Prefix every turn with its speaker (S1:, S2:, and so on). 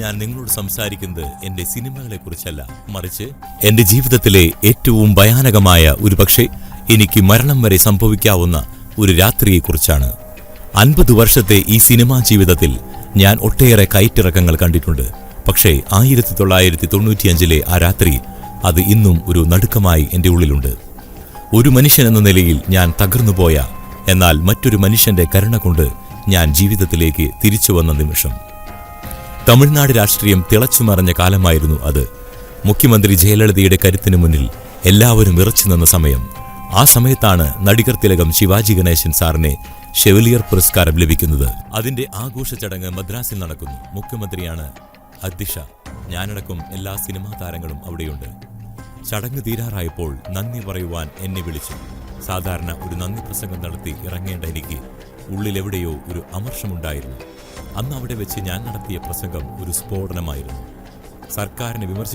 S1: ഞാൻ നിങ്ങളോട് സംസാരിക്കുന്നത് എന്റെ സിനിമകളെ കുറിച്ചല്ല മറിച്ച് എന്റെ ജീവിതത്തിലെ ഏറ്റവും ഭയാനകമായ ഒരു പക്ഷേ എനിക്ക് മരണം വരെ സംഭവിക്കാവുന്ന ഒരു രാത്രിയെക്കുറിച്ചാണ്. അൻപത് വർഷത്തെ ഈ സിനിമാ ജീവിതത്തിൽ ഞാൻ ഒട്ടേറെ കയറ്റിറക്കങ്ങൾ കണ്ടിട്ടുണ്ട്. പക്ഷേ ആയിരത്തി തൊള്ളായിരത്തി തൊണ്ണൂറ്റിയഞ്ചിലെ ആ രാത്രി അത് ഇന്നും ഒരു നടുക്കമായി എന്റെ ഉള്ളിലുണ്ട്. ഒരു മനുഷ്യൻ എന്ന നിലയിൽ ഞാൻ തകർന്നുപോയ എന്നാൽ മറ്റൊരു മനുഷ്യന്റെ കരുണ കൊണ്ട് ഞാൻ ജീവിതത്തിലേക്ക് തിരിച്ചു വന്ന നിമിഷം. തമിഴ്നാട് രാഷ്ട്രീയം തിളച്ചുമറഞ്ഞ കാലമായിരുന്നു അത്. മുഖ്യമന്ത്രി ജയലളിതയുടെ കരുത്തിന് മുന്നിൽ എല്ലാവരും വിറച്ചു നിന്ന സമയം. ആ സമയത്താണ് നടികർ തിലകം ശിവാജി ഗണേശൻ സാറിനെ ഷെവലിയർ പുരസ്കാരം ലഭിക്കുന്നത്. അതിന്റെ ആഘോഷ ചടങ്ങ് മദ്രാസിൽ നടക്കുന്നു. മുഖ്യമന്ത്രിയാണ് അധ്യക്ഷ. ഞാനടക്കം എല്ലാ സിനിമാ താരങ്ങളും അവിടെയുണ്ട്. ചടങ്ങ് തീരാറായപ്പോൾ നന്ദി പറയുവാൻ എന്നെ വിളിച്ചു. സാധാരണ ഒരു നന്ദി പ്രസംഗം നടത്തി ഇറങ്ങേണ്ട എനിക്ക് ഉള്ളിലെവിടെയോ ഒരു അമർഷമുണ്ടായിരുന്നു. അന്ന് അവിടെ വെച്ച് ഞാൻ നടത്തിയ പ്രസംഗം ഒരു സ്ഫോടനമായിരുന്നു. സർക്കാരിനെ വിമർശിച്ചു